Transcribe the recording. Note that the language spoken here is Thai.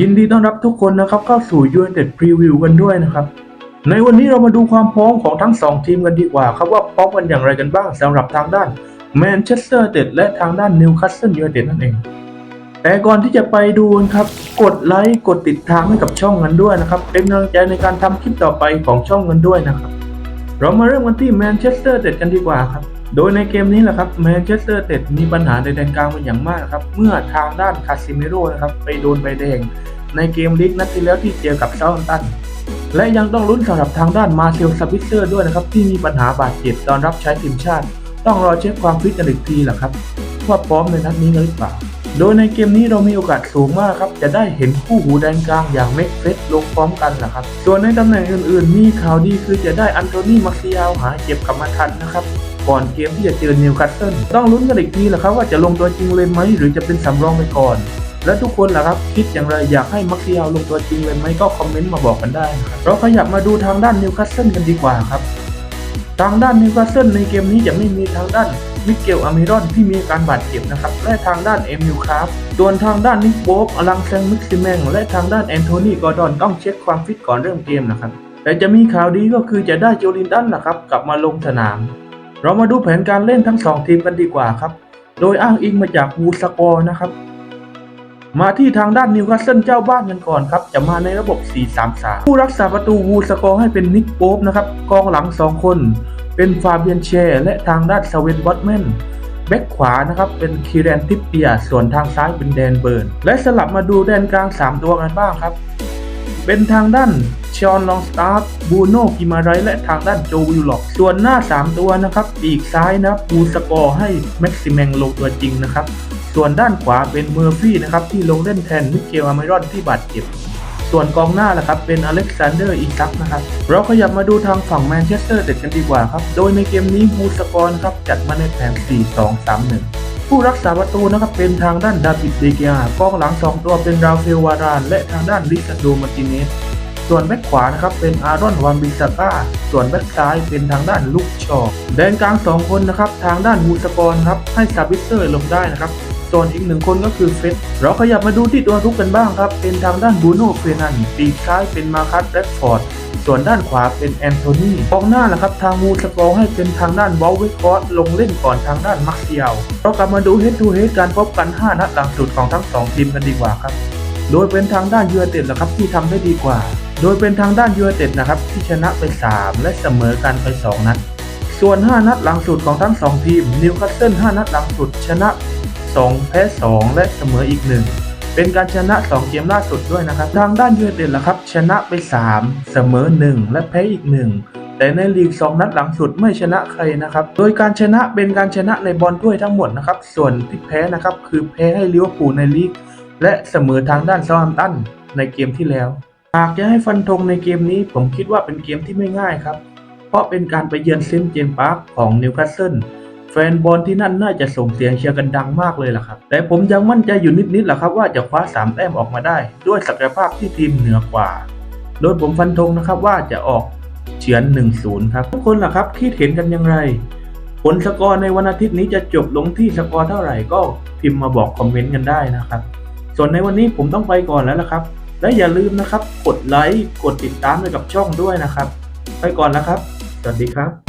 ยินดีต้อนรับทุกคนนะครับเข้าสู่ United Preview กันด้วยนะครับ ในวันนี้เรามาดูความพร้อมของทั้ง 2 ทีมกันดีกว่าครับว่าพร้อมกันอย่างไรกันบ้างสำหรับทางด้านแมนเชสเตอร์เต็ดและทางด้านนิวคาสเซิลยูไนเต็ดนั่นเอง แต่ก่อนที่จะไปดูครับ กดไลค์กดติดตามให้กับช่องกันด้วยนะครับ เป็นกำลังใจในการทำคลิปต่อไปของช่องกันด้วยนะครับ เรามาเริ่มกันที่แมนเชสเตอร์เต็ดกันดีกว่าครับ โดยในเกมนี้แหละครับแมนเชสเตอร์เต็ดมีปัญหาในแดนกลางเป็นอย่างมากครับ เมื่อทางด้านคาซิเมโร่นะครับไปโดนใบแดง ในเกมลีกนัดที่แล้วที่เจอกับเซาท์ตัน และยังต้องลุ้นสำหรับทางด้านมาเซลซาบิเซอร์ด้วยนะครับที่มีปัญหาบาดเจ็บตอนรับใช้ทีมชาติ ต้องรอเช็คความฟิตกันอีกทีแหละครับว่าพร้อมในนัดนี้หรือเปล่า โดยในเกมนี้เรามีโอกาสสูงมากครับ จะได้เห็นคู่หูแดนกลางอย่างเม็กเฟสลงพร้อมกันนะครับ ส่วนในตำแหน่งอื่นๆ มีข่าวดีคือจะได้อันโทนีมาซิยาลหายเจ็บกลับมาทันนะครับก่อนเกมที่จะเจอนิวคาสเซิลต้องลุ้นกันอีกทีแหละครับว่าจะลงตัวจริงเลยไหมหรือจะเป็นสำรองไปก่อน และทุกคนล่ะครับคิดอย่างไรอยากให้มักซิยาลลงตัวจริงเลยไหมก็คอมเมนต์มาบอกกันได้นะครับเราขยับมาดูทางด้านนิวคาสเซิลกันดีกว่าครับ ทางด้านนิวคาสเซิลในเกมนี้จะไม่มีทางด้าน มิเกลอามิรอนที่มีอาการบาดเจ็บนะครับ และทางด้านเอมิลคาร์ฟส่วนทางด้านนิกโป๊กอลังแซงมิกซิแมงและทางด้านแอนโทนีกอร์ดอนต้องเช็คความฟิตก่อนเริ่มเกมนะครับ แต่จะมีข่าวดีก็คือจะได้โจลินตันนะครับกลับมาลงสนาม เรามาดูแผนการเล่นทั้งสองทีมกันดีกว่าครับ โดยอ้างอิงมาจากวูสกอร์นะครับ มาที่ทางด้านนิวคาสเซิลเจ้าบ้านกันก่อนครับ จะมาในระบบ 4-3-3 ผู้รักษาประตูวูสกอร์ให้เป็นนิกโป๊ปนะครับกองหลัง 2 คน เป็นฟาเบียนเชและทางด้านสเวนบอตแมนแบ็กขวานะครับเป็นคีแรนทิปเปีย ส่วนทางซ้ายเป็นแดนเบิร์น และสลับมาดูแดนกลาง 3 ตัวกันบ้างครับ เป็นทางด้านชอนลองสตาร์บูโนกิมาไรและทางด้านโจวิลล็อก ส่วนหน้า 3 ตัวนะครับปีกซ้ายนะบูสกอร์ให้แม็กซิแมงลงตัวจริงนะครับ ส่วนด้านขวาเป็นเมอร์ฟี่นะครับที่ลงเล่นแทนมิเกลอามรอนที่บาดเจ็บ ส่วนกองหน้าล่ะครับเป็นอเล็กซานเดอร์อีซักนะครับ เราขยับมาดูทางฝั่งแมนเชสเตอร์เด็ดกันดีกว่าครับ โดยในเกมนี้บูสกอร์นครับจัดมาในแผน 4-2-3-1ผู้รักษาประตูนะครับเป็นทางด้านดาวิดเดเกียกองหลัง 2 ตัวเป็นราเฟลวาราน และทางด้านลิซาโดมาร์ติเนส ส่วนแบ็คขวานะครับเป็นอารอนวานบิซาก้า ส่วนแบ็คซ้ายเป็นทางด้านลุกชอแดนกลาง 2 คนนะครับทางด้านวูสกรครับให้ซาบิเซอร์ลงได้นะครับ ส่วนอีกหนึ่งคนก็คือเฟสเราขยับมาดูที่ตัวทุกกันบ้างครับ เป็นทางด้านบูโน่เฟรนันปีกซ้ายเป็นมาคัสแรดฟอร์ดส่วนด้านขวาเป็นแอนโทนีกองหน้าล่ะครับ ทางวูสกอร์ให้เป็นทางด้านบอลเวคอสลงเล่นก่อนทางด้านมักเซียลเรากลับมาดูเฮดทูเฮดการพบกัน 5 นัดหลังสุดของทั้ง 2 ทีมกันดีกว่าครับ โดยเป็นทางด้านยูไนเต็ดนะครับที่ทำได้ดีกว่า โดยเป็นทางด้านยูไนเต็ดนะครับที่ชนะไป 3 และเสมอกันไป 2 นัด ส่วน 5 นัดหลังสุดของทั้ง 2 ทีมนิวคาสเซิล5นัดหลังสุดชนะ 2 แพ้ 2 และเสมออีก 1 เป็นการชนะ 2 เกมล่าสุดด้วยนะครับ ทางด้านยูไนเต็ดล่ะครับ ชนะไป 3 เสมอ 1 และแพ้อีก 1 แต่ในลีก 2 นัดหลังสุดไม่ชนะใครนะครับ โดยการชนะเป็นการชนะในบอลถ้วยทั้งหมดนะครับ ส่วนที่แพ้นะครับคือแพ้ให้ลิเวอร์พูลในลีก และเสมอทางด้านเซาท์แฮมป์ตันในเกมที่แล้วหากจะให้ฟันธงในเกมนี้ผมคิดว่าเป็นเกมที่ไม่ง่ายครับ เพราะเป็นการไปเยือนเซนต์เจมส์พาร์คของนิวคาสเซิล แฟนบอลที่นั่นน่าจะส่งเสียงเชียร์กันดังมากเลยล่ะครับ แต่ผมยังมั่นใจอยู่นิดๆแหละครับว่าจะคว้า3แต้มออกมาได้ ด้วยศักยภาพที่ทีมเหนือกว่า โดยผมฟันธงนะครับว่าจะออกเฉือน 1-0 ครับทุกคนล่ะครับคิดเห็นกันอยังไงผลสกอร์ในวันอาทิตย์นี้จะจบลงที่สกอร์เท่าไหร่ก็พิมพ์มาบอกคอมเมนต์กันได้นะครับ ส่วนในวันนี้ผมต้องไปก่อนแล้วละครับ และอย่าลืมนะครับ กดไลค์กดติดตามให้กับช่องด้วยนะครับ ไปก่อนแล้วครับ สวัสดีครับ